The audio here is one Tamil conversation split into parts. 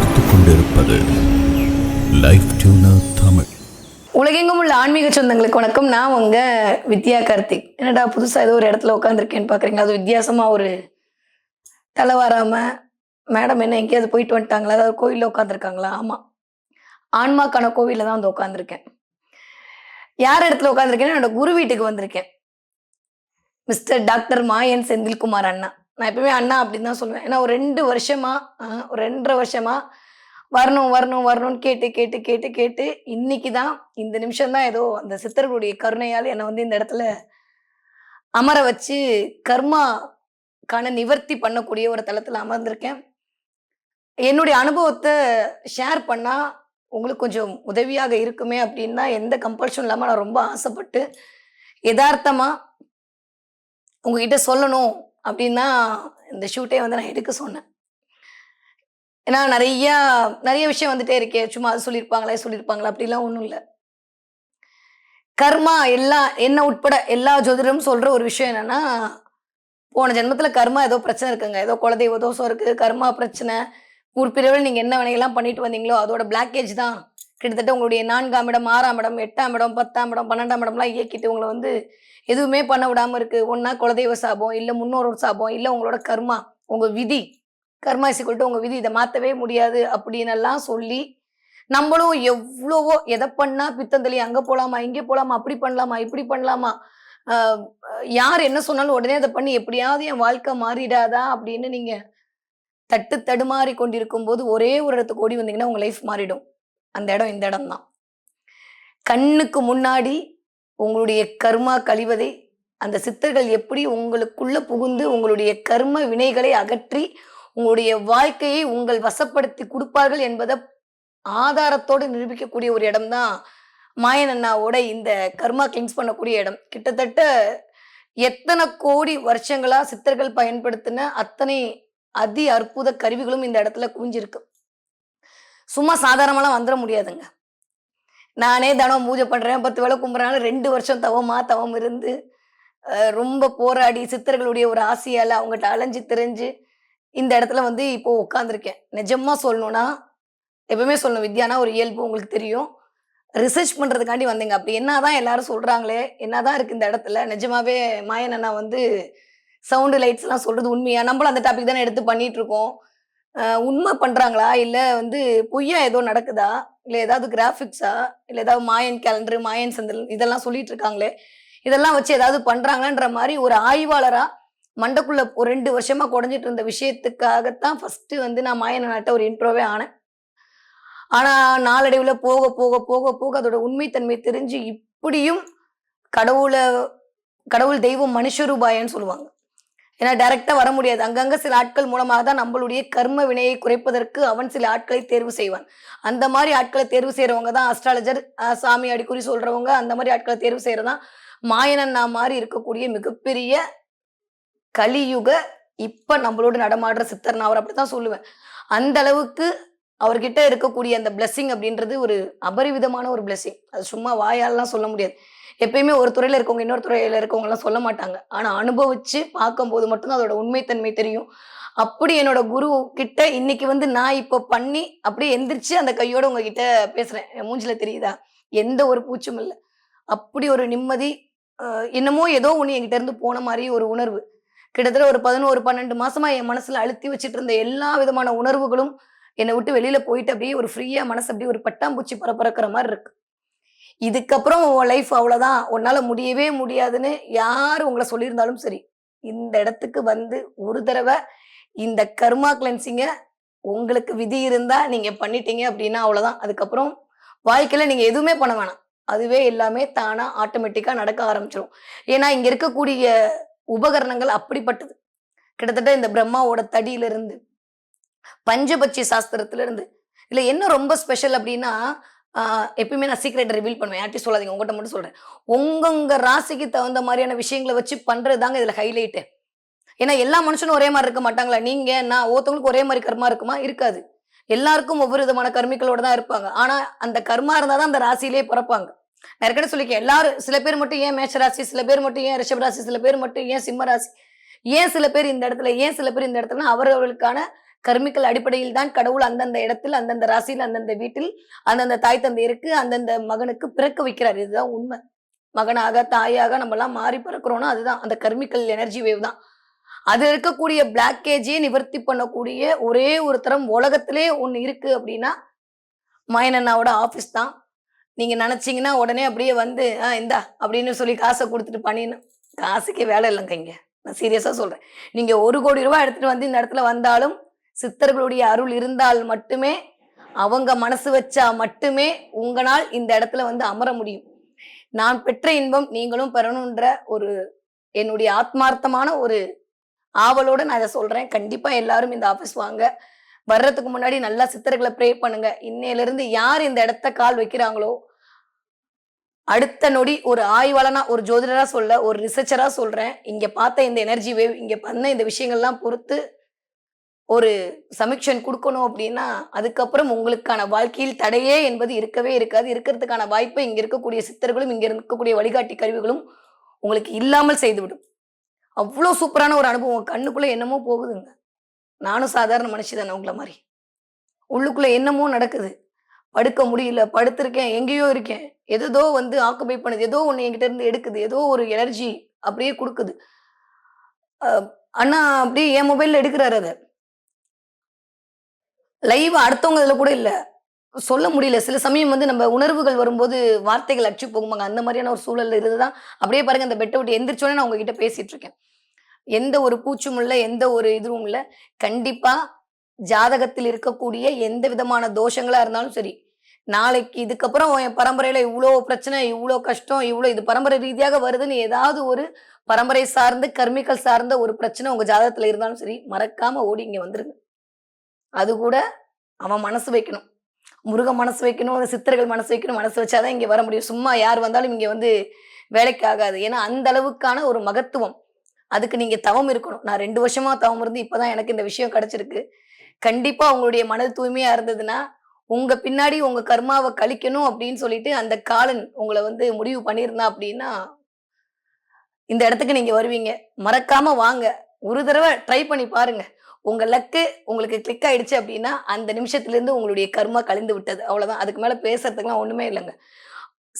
கேட்டுக்கொண்டிருப்பது லைஃப் டியூனர் தமிழ். உலகெங்கும் உள்ள ஆன்மீக சொந்தங்களுக்கு வணக்கம். நான் உங்க வித்யா கார்த்திக். என்னடா புதுசா ஏதோ ஒரு இடத்துல உட்காந்துருக்கேன்னு பாக்குறீங்க அது வித்தியாசமா ஒரு தலை வராம மேடம் என்ன எங்கேயாவது போயிட்டு வந்துட்டாங்களா? அதாவது கோயிலில் உட்காந்துருக்காங்களா ஆமா. ஆன்மாக்கான கோவிலில் தான் வந்து உட்காந்துருக்கேன் யார் இடத்துல உட்காந்துருக்கேன்னா என்னோட குரு வீட்டுக்கு வந்திருக்கேன். மிஸ்டர் டாக்டர் மாயன் செந்தில்குமார் அண்ணா. நான் எப்பவுமே அண்ணா அப்படின்னு தான் சொல்லுவேன். ஏன்னா ஒரு ரெண்டு வருஷமா ஒரு ரெண்டரை வருஷமா வரணும் வரணும் வரணும்னு கேட்டு கேட்டு கேட்டு கேட்டு இன்னைக்கு தான் இந்த நிமிஷம் தான் ஏதோ அந்த சித்தர்களுடைய கருணையால் என்னை வந்து இந்த இடத்துல அமர வச்சு கர்மாக்கான நிவர்த்தி பண்ணக்கூடிய ஒரு தளத்தில் அமர்ந்திருக்கேன். என்னுடைய அனுபவத்தை ஷேர் பண்ணால் உங்களுக்கு கொஞ்சம் உதவியாக இருக்குமே அப்படின்னா எந்த கம்பல்ஷன் இல்லாமல் நான் ரொம்ப ஆசைப்பட்டு யதார்த்தமாக உங்ககிட்ட சொல்லணும் அப்படின்னு தான் இந்த ஷூட்டே வந்து நான் எடுக்க சொன்னேன். ஏன்னா நிறைய நிறைய விஷயம் வந்துட்டே இருக்கே. சும்மா அது சொல்லியிருப்பாங்களா சொல்லியிருப்பாங்களா அப்படிலாம் ஒன்றும் இல்லை. கர்மா எல்லா என்ன உட்பட எல்லா ஜோதிடரும் சொல்ற ஒரு விஷயம் என்னன்னா போன ஜென்மத்தில் கர்மா ஏதோ பிரச்சனை இருக்குங்க. ஏதோ குலதெய்வ தோஷம் இருக்குது கர்மா பிரச்சனை. உறுப்பினர்கள் நீங்கள் என்ன வேலையெல்லாம் பண்ணிட்டு வந்தீங்களோ அதோட பிளாக்கேஜ் தான். கிட்டத்தட்ட உங்களுடைய நான்காம் இடம் ஆறாம் இடம் எட்டாம் இடம் பத்தாம் இடம் பன்னெண்டாம் இடம்லாம் இயக்கிட்டு உங்களை வந்து எதுவுமே பண்ண விடாம இருக்கு. ஒன்னா குலதெய்வ சாபம் இல்ல முன்னோரோட சாபம் இல்ல உங்களோட கர்மா உங்க விதி. கர்மா சிக்கல்ட்டு உங்க விதி. இதை மாத்தவே முடியாது அப்படின்னு எல்லாம் சொல்லி நம்மளும் எவ்வளவோ எதை பண்ணா பித்தந்தளி அங்க போலாமா இங்க போலாமா அப்படி பண்ணலாமா இப்படி பண்ணலாமா யார் என்ன சொன்னாலும் உடனே அதை பண்ணி எப்படியாவது என் வாழ்க்கை மாறிடாதா அப்படின்னு நீங்க தட்டு தடுமாறி கொண்டிருக்கும் போது ஒரே ஒரு இடத்துக்கு ஓடி வந்தீங்கன்னா உங்க லைஃப் மாறிடும். அந்த இடம் இந்த இடம் தான் கண்ணுக்கு முன்னாடி உங்களுடைய கர்மா கழிவதை அந்த சித்தர்கள் எப்படி உங்களுக்குள்ள புகுந்து உங்களுடைய கர்ம வினைகளை அகற்றி உங்களுடைய வாழ்க்கையை உங்கள் வசப்படுத்தி கொடுப்பார்கள் என்பதை ஆதாரத்தோடு நிரூபிக்கக்கூடிய ஒரு இடம்தான் மாயன் அண்ணாவோட இந்த கர்மா கிளின்ஸ் பண்ணக்கூடிய இடம். கிட்டத்தட்ட எத்தனை கோடி வருஷங்களா சித்தர்கள் பயன்படுத்தின அத்தனை அதி அற்புத கருவிகளும் இந்த இடத்துல குவிஞ்சிருக்கு. சும்மா சாதாரணமாலாம் வந்துட முடியாதுங்க. நானே தினம் பூஜை பண்ணுறேன் பத்து வேளை கும்புறனால ரெண்டு வருஷம் தவமா தவம் இருந்து ரொம்ப போராடி சித்தர்களுடைய ஒரு ஆசையால் அவங்ககிட்ட அலைஞ்சு தெரிஞ்சு இந்த இடத்துல வந்து இப்போ உட்காந்துருக்கேன் நிஜமா சொல்லணும்னா எப்பவுமே சொல்லணும் வித்யானா ஒரு இயல்பு உங்களுக்கு தெரியும். ரிசர்ச் பண்ணுறதுக்காண்டி வந்தீங்க. அப்படி என்னதான் எல்லாரும் என்ன என்னதான் இருக்கு இந்த இடத்துல? நிஜமாவே மாயன் அண்ணா வந்து சவுண்டு லைட்ஸ்லாம் சொல்கிறது சொல்றது உண்மையா? நம்மளும் அந்த டாபிக் தானே எடுத்து பண்ணிட்டு இருக்கோம். உண்மை பண்றாங்களா? இல்ல வந்து பொய்யா ஏதோ நடக்குதா? இல்ல ஏதாவது கிராஃபிக்ஸா இல்ல ஏதாவது மாயன் கேலண்டர் மாயன் சந்தல் இதெல்லாம் சொல்லிட்டு இருக்காங்களே இதெல்லாம் வச்சு ஏதாவது பண்றாங்களான்ற மாதிரி ஒரு ஆய்வாளரா மண்டக்குள்ள ஒரு ரெண்டு வருஷமா குறைஞ்சிட்டு இருந்த விஷயத்துக்காகத்தான் ஃபர்ஸ்ட் வந்து நான் மாயன் நாட்ட ஒரு இன்ட்ரோவே ஆனேன். ஆனா நாளடைவுல போக போக போக போக அதோட உண்மைத்தன்மை தெரிஞ்சு இப்படியும் கடவுளை கடவுள் தெய்வம் மனுஷரூபாயன்னு சொல்லுவாங்க. ஏன்னா டைரக்டா வர முடியாது. அங்கங்க சில ஆட்கள் மூலமாக தான் நம்மளுடைய கர்ம வினையை குறைப்பதற்கு அவன் சில ஆட்களை தேர்வு செய்வான். அந்த மாதிரி ஆட்களை தேர்வு செய்யறவங்க தான் அஸ்ட்ராலஜர் சாமி அடிக்குறி சொல்றவங்க. அந்த மாதிரி ஆட்களை தேர்வு செய்யறதான் மாயனண்ணா மாதிரி இருக்கக்கூடிய மிகப்பெரிய கலியுக இப்ப நம்மளோட நடமாடுற சித்தர் நான் அவர் அப்படித்தான் சொல்லுவேன். அந்த அளவுக்கு அவர்கிட்ட இருக்கக்கூடிய அந்த blessing அப்படின்றது ஒரு அபரிவிதமான ஒரு blessing. அது சும்மா வாயாலலாம் சொல்ல முடியாது. எப்பயுமே ஒரு துறையில இருக்கவங்க இன்னொரு துறையில இருக்கவங்க எல்லாம் சொல்ல மாட்டாங்க. ஆனா அனுபவிச்சு பார்க்கும்போது மட்டும்தான் அதோட உண்மைத்தன்மை தெரியும். அப்படி என்னோட குரு கிட்ட இன்னைக்கு வந்து நான் இப்போ பண்ணி அப்படியே எந்திரிச்சு அந்த கையோட உங்ககிட்ட பேசுறேன். என் மூஞ்சில தெரியுதா? எந்த ஒரு பூச்சும் இல்லை. அப்படி ஒரு நிம்மதி என்னமோ ஏதோ ஒன்று என்கிட்ட இருந்து போன மாதிரி ஒரு உணர்வு. கிட்டத்தட்ட ஒரு பதினோரு பன்னெண்டு மாசமா என் மனசுல அழுத்தி வச்சிட்டு இருந்த எல்லா விதமான உணர்வுகளும் என்னை விட்டு வெளியில போயிட்டு அப்படியே ஒரு ஃப்ரீயா மனசு அப்படியே ஒரு பட்டாம்பூச்சி பரப்பறக்கிற மாதிரி இருக்கு. இதுக்கப்புறம் உன் லைஃப் அவ்வளோதான் உன்னால் முடியவே முடியாதுன்னு யார் உங்களை சொல்லியிருந்தாலும் சரி இந்த இடத்துக்கு வந்து ஒரு தடவை இந்த கர்மா கிளென்சிங்கை உங்களுக்கு விதி இருந்தால் நீங்கள் பண்ணிட்டீங்க அப்படின்னா அவ்வளோதான் அதுக்கப்புறம் வாழ்க்கையில் நீங்கள் எதுவுமே பண்ண வேணாம். அதுவே எல்லாமே தானா ஆட்டோமேட்டிக்காக நடக்க ஆரம்பிச்சிடும் ஏன்னா இங்கே இருக்கக்கூடிய உபகரணங்கள் அப்படிப்பட்டது. கிட்டத்தட்ட இந்த பிரம்மாவோட தடியில இருந்து பஞ்சபட்சி சாஸ்திரத்துல இருந்து என்ன ரொம்ப ஸ்பெஷல் அப்படின்னா எப்பயுமே நான் சீக்ரெட் ரிவீல் பண்ணுவேன். யார்ட்டி சொல்லாதீங்க உங்கள்கிட்ட மட்டும் சொல்கிறேன் உங்கங்க ராசிக்கு தகுந்த மாதிரியான விஷயங்களை வச்சு பண்ணுறது தாங்க இதில் ஹைலைட்டு ஏன்னா எல்லா மனுஷனும் ஒரே மாதிரி இருக்க மாட்டாங்களா? நீங்கள் நான் ஒருத்தவங்களுக்கு ஒரே மாதிரி கர்மா இருக்குமா? இருக்காது. எல்லாருக்கும் ஒவ்வொரு விதமான கர்மிகளோட தான் இருப்பாங்க. ஆனால் அந்த கர்மா இருந்தால் தான் அந்த ராசியிலே பிறப்பாங்க. நான் ஏற்கனவே எல்லாரும் சில பேர் மட்டும் ஏன் மேஷ ராசி சில பேர் மட்டும் ஏன் ரிஷப ராசி சில பேர் மட்டும் ஏன் சிம்ம ராசி? ஏன் சில பேர் இந்த இடத்துல ஏன் சில பேர் இந்த இடத்துல? அவரவர்களுக்கான கர்மிக்கல் அடிப்படையில் தான் கடவுள் அந்தந்த இடத்தில் அந்தந்த ராசியில் அந்தந்த வீட்டில் அந்தந்த தாய் தந்தையருக்கு அந்தந்த மகனுக்கு பிறக்க வைக்கிறார். இதுதான் உண்மை. மகனாக தாயாக நம்ம எல்லாம் மாறி பிறக்கிறோம்னா அதுதான். அந்த கர்மிக்கல் எனர்ஜி வேவ் தான். அது இருக்கக்கூடிய பிளாக்கேஜே நிவர்த்தி பண்ணக்கூடிய ஒரே ஒரு தரம் உலகத்திலே ஒன்று இருக்கு அப்படின்னா மயனண்ணாவோட ஆஃபீஸ் தான். நீங்க நினைச்சீங்கன்னா உடனே அப்படியே வந்து ஆ இந்தா அப்படின்னு சொல்லி காசை கொடுத்துட்டு பண்ணிடணும் காசுக்கே வேலை இல்லைங்க இங்க. நான் சீரியஸா சொல்றேன். நீங்க ஒரு கோடி ரூபாய் எடுத்துட்டு வந்து இந்த இடத்துல வந்தாலும் சித்தர்களுடைய அருள் இருந்தால் மட்டுமே அவங்க மனசு வச்சா மட்டுமே உங்களால் இந்த இடத்துல வந்து அமர முடியும். நான் பெற்ற இன்பம் நீங்களும் பெறணுன்ற ஒரு என்னுடைய ஆத்மார்த்தமான ஒரு ஆவலோட நான் இதை சொல்றேன். கண்டிப்பா எல்லாரும் இந்த ஆபீஸ் வாங்க. வர்றதுக்கு முன்னாடி நல்லா சித்தர்களை ப்ரே பண்ணுங்க. இன்னையிலிருந்து யார் இந்த இடத்த கால் வைக்கிறாங்களோ அடுத்த நொடி ஒரு ஆய்வாளனா ஒரு ஜோதிடரா சொல்ல ஒரு ரிசர்ச்சரா சொல்றேன். இங்க பார்த்த இந்த எனர்ஜி வேவ் இங்க பண்ண இந்த விஷயங்கள்லாம் பொறுத்து ஒரு சமிக்ஷன் கொடுக்கணும் அப்படின்னா அதுக்கப்புறம் உங்களுக்கான வாழ்க்கையில் தடையே என்பது இருக்கவே இருக்காது. இருக்கிறதுக்கான வாய்ப்பை இங்கே இருக்கக்கூடிய சித்தர்களும் இங்கே இருக்கக்கூடிய வழிகாட்டி கருவிகளும் உங்களுக்கு இல்லாமல் செய்துவிடும். அவ்வளோ சூப்பரான ஒரு அனுபவம். கண்ணுக்குள்ளே என்னமோ போகுதுங்க. நானும் சாதாரண மனுஷி தானே உங்களை மாதிரி. உள்ளுக்குள்ளே என்னமோ நடக்குது. படுக்க முடியல படுத்திருக்கேன் எங்கேயோ இருக்கேன். எதோ வந்து ஆக்குபை பண்ணுது. ஏதோ ஒன்று என்கிட்ட இருந்து எடுக்குது. ஏதோ ஒரு எனர்ஜி அப்படியே கொடுக்குது. அண்ணா அப்படியே என் மொபைலில் எடுக்கிறாரு அதை. லைவ் அடுத்தவங்க இதில் கூட இல்லை. சொல்ல முடியல. சில சமயம் வந்து நம்ம உணர்வுகள் வரும்போது வார்த்தைகள் அச்சு போகுமாங்க. அந்த மாதிரியான ஒரு சூழலில் இருந்து தான் அப்படியே பாருங்க அந்த பெட்டை விட்டு எந்திரிச்சோடனே நான் உங்ககிட்ட பேசிட்டு இருக்கேன். எந்த ஒரு பூச்சும் இல்லை எந்த ஒரு இதுவும் இல்லை. கண்டிப்பா ஜாதகத்தில் இருக்கக்கூடிய எந்த விதமான தோஷங்களா இருந்தாலும் சரி நாளைக்கு இதுக்கப்புறம் என் பரம்பரையில இவ்வளோ பிரச்சனை இவ்வளோ கஷ்டம் இவ்வளோ இது பரம்பரை ரீதியாக வருதுன்னு ஏதாவது ஒரு பரம்பரை சார்ந்து கர்மிக்கல் சார்ந்த ஒரு பிரச்சனை உங்க ஜாதகத்துல இருந்தாலும் சரி மறக்காம ஓடி இங்க வந்துருங்க. அது கூட அவன் மனசு வைக்கணும். முருகன் மனசு வைக்கணும் சித்தர்கள் மனசு வைக்கணும் மனசு வச்சாதான் இங்கே வர முடியும். சும்மா யார் வந்தாலும் இங்கே வந்து வேலைக்கு ஆகாது. ஏன்னா அந்த அளவுக்கான ஒரு மகத்துவம். அதுக்கு நீங்க தவம் இருக்கணும். நான் ரெண்டு வருஷமா தவம் இருந்து இப்பதான் எனக்கு இந்த விஷயம் கிடைச்சிருக்கு. கண்டிப்பா உங்களுடைய மனது தூய்மையா இருந்ததுன்னா உங்க பின்னாடி உங்க கர்மாவை கழிக்கணும் அப்படின்னு சொல்லிட்டு அந்த காலன் உங்களை வந்து முடிவு பண்ணியிருந்தா அப்படின்னா இந்த இடத்துக்கு நீங்க வருவீங்க. மறக்காம வாங்க. ஒரு தடவை ட்ரை பண்ணி பாருங்க. உங்க லக்கு உங்களுக்கு கிளிக் ஆயிடுச்சு அப்படின்னா அந்த நிமிஷத்துல இருந்து உங்களுடைய கர்மா கழிந்து விட்டது. அவ்வளவுதான். அதுக்கு மேல பேசுறதுக்குலாம் ஒண்ணுமே இல்லைங்க.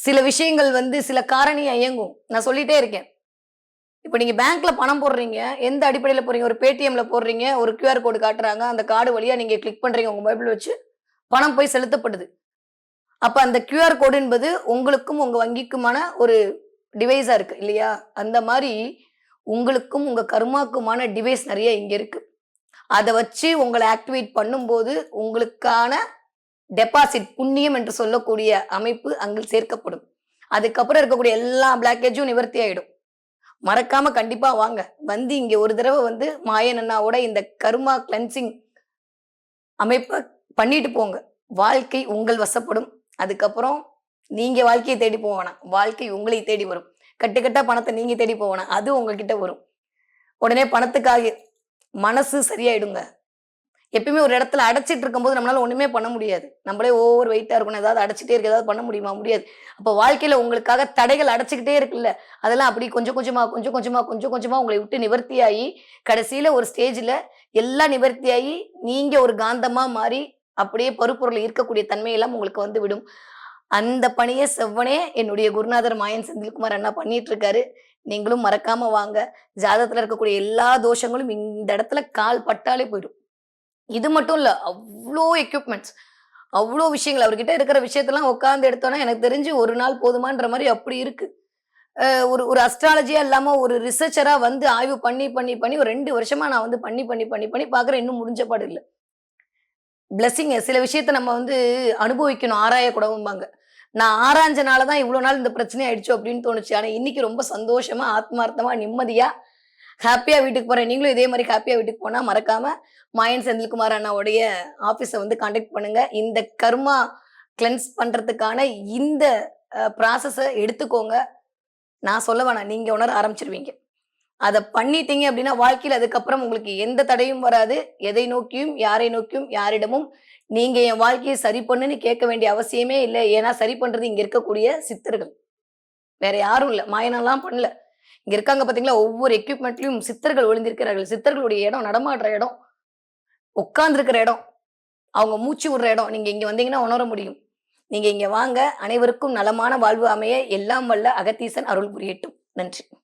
சில விஷயங்கள் வந்து சில காரணியா இயங்கும். நான் சொல்லிட்டே இருக்கேன். இப்போ நீங்கள் பேங்க்கில் பணம் போடுறீங்க. எந்த அடிப்படையில் போடுறீங்க ஒரு பேடிஎம்ல போடுறீங்க. ஒரு கியூஆர் கோடு காட்டுறாங்க. அந்த கார்டு வழியாக நீங்கள் கிளிக் பண்ணுறீங்க உங்கள் மொபைல் வச்சு பணம் போய் செலுத்தப்படுது. அப்போ அந்த கியூஆர் கோடு என்பது உங்களுக்கும் உங்கள் வங்கிக்குமான ஒரு டிவைஸாக இருக்குது இல்லையா? அந்த மாதிரி உங்களுக்கும் உங்கள் கர்மாக்குமான டிவைஸ் நிறைய இங்கே இருக்குது அதை வச்சு உங்களை ஆக்டிவேட் பண்ணும்போது உங்களுக்கான டெபாசிட் புண்ணியம் என்று சொல்லக்கூடிய அமைப்பு அங்கே சேர்க்கப்படும். அதுக்கப்புறம் இருக்கக்கூடிய எல்லா பிளாக்கேஜும் நிவர்த்தி ஆகிடும் மறக்காம கண்டிப்பா வாங்க. வந்து இங்க ஒரு தடவை வந்து மாயன் அண்ணாவோட இந்த கர்மா கிளென்சிங் அமைப்பை பண்ணிட்டு போங்க. வாழ்க்கை உங்கள் வசப்படும். அதுக்கப்புறம் நீங்க வாழ்க்கையை தேடி போக வேணாம். வாழ்க்கை உங்களை தேடி வரும். கட்டுக்கட்டா பணத்தை நீங்க தேடி போக அது உங்ககிட்ட வரும். உடனே பணத்துக்காக மனசு சரியாயிடுங்க. எப்பயுமே ஒரு இடத்துல அடைச்சிட்டு இருக்கும்போது நம்மளால ஒண்ணுமே பண்ண முடியாது. நம்மளே ஓவர் வெயிட்டா இருக்கணும். ஏதாவது அடைச்சிட்டே இருக்கு. ஏதாவது பண்ண முடியுமா? முடியாது. அப்போ வாழ்க்கையில உங்களுக்காக தடைகள் அடைச்சிக்கிட்டே இருக்குல்ல. அதெல்லாம் அப்படி கொஞ்சம் கொஞ்சமா கொஞ்சம் கொஞ்சமா கொஞ்சம் கொஞ்சமா உங்களை விட்டு நிவர்த்தியாகி கடைசியில ஒரு ஸ்டேஜ்ல எல்லாம் நிவர்த்தியாகி நீங்க ஒரு காந்தமா மாறி அப்படியே பருப்பொருள் இருக்கக்கூடிய தன்மையெல்லாம் உங்களுக்கு வந்து விடும். அந்த பணியை செவ்வனே என்னுடைய குருநாதர் மாயன் செந்தில்குமார் அண்ணா பண்ணிட்டு இருக்காரு. நீங்களும் மறக்காம வாங்க. ஜாதகத்துல இருக்கக்கூடிய எல்லா தோஷங்களும் இந்த இடத்துல கால் பட்டாலே போயிடும். இது மட்டும் இல்ல அவ்வளோ எக்யூப்மெண்ட்ஸ் அவ்வளோ விஷயங்கள். அவர்கிட்ட இருக்கிற விஷயத்தெல்லாம் உட்காந்து எடுத்தோன்னா எனக்கு தெரிஞ்சு ஒரு நாள் போதுமான்ற மாதிரி அப்படி இருக்கு. ஒரு ஒரு அஸ்ட்ராலஜியா இல்லாம ஒரு ரிசர்ச்சரா வந்து ஆய்வு பண்ணி பண்ணி பண்ணி ஒரு ரெண்டு வருஷமா நான் வந்து பண்ணி பண்ணி பண்ணி பண்ணி பாக்குறேன். இன்னும் முடிஞ்ச பாடு இல்லை. பிளெஸிங்க சில விஷயத்த நம்ம வந்து அனுபவிக்கணும். ஆராயக்கூடவும்பாங்க. நான் ஆராய்ஞ்சனால தான் இவ்வளோ நாள் இந்த பிரச்சனை ஆயிடுச்சு அப்படின்னு தோணுச்சு. ஆனால் இன்னைக்கு ரொம்ப சந்தோஷமா ஆத்மார்த்தமா நிம்மதியா ஹாப்பியா வீட்டுக்கு போறேன். நீங்களும் இதே மாதிரி ஹாப்பியா வீட்டுக்கு போனா மறக்காம மாயன் செந்தில்குமார் அண்ணாவுடைய ஆஃபீஸை வந்து காண்டாக்ட் பண்ணுங்க. இந்த கர்மா கிளென்ஸ் பண்றதுக்கான இந்த ப்ராசஸை எடுத்துக்கோங்க. நான் சொல்ல வேணாம். நீங்க உணர ஆரம்பிச்சிருவீங்க. அதை பண்ணிட்டீங்க அப்படின்னா வாழ்க்கையில் அதுக்கப்புறம் உங்களுக்கு எந்த தடையும் வராது. எதை நோக்கியும் யாரை நோக்கியும் யாரிடமும் நீங்க என் வாழ்க்கையை சரி பண்ணுன்னு கேட்க வேண்டிய அவசியமே இல்லை. ஏன்னா சரி பண்றது இங்க இருக்கக்கூடிய சித்தர்கள். வேற யாரும் இல்லை. மாயனெல்லாம் பண்ணல. இங்க இருக்காங்க பாத்தீங்களா? ஒவ்வொரு எக்யூப்மெண்ட்லயும் சித்தர்கள் ஒளிந்திருக்கிறார்கள். சித்தர்களுடைய இடம் நடமாடுற இடம் உட்கார்ந்துருக்கிற இடம். அவங்க மூச்சு விடுற இடம். நீங்க இங்க வந்தீங்கன்னா உணர முடியும். நீங்க இங்க வாங்க. அனைவருக்கும் நலமான வாழ்வு அமைய எல்லாம் வல்ல அகத்தீசன் அருள் புரியட்டும். நன்றி.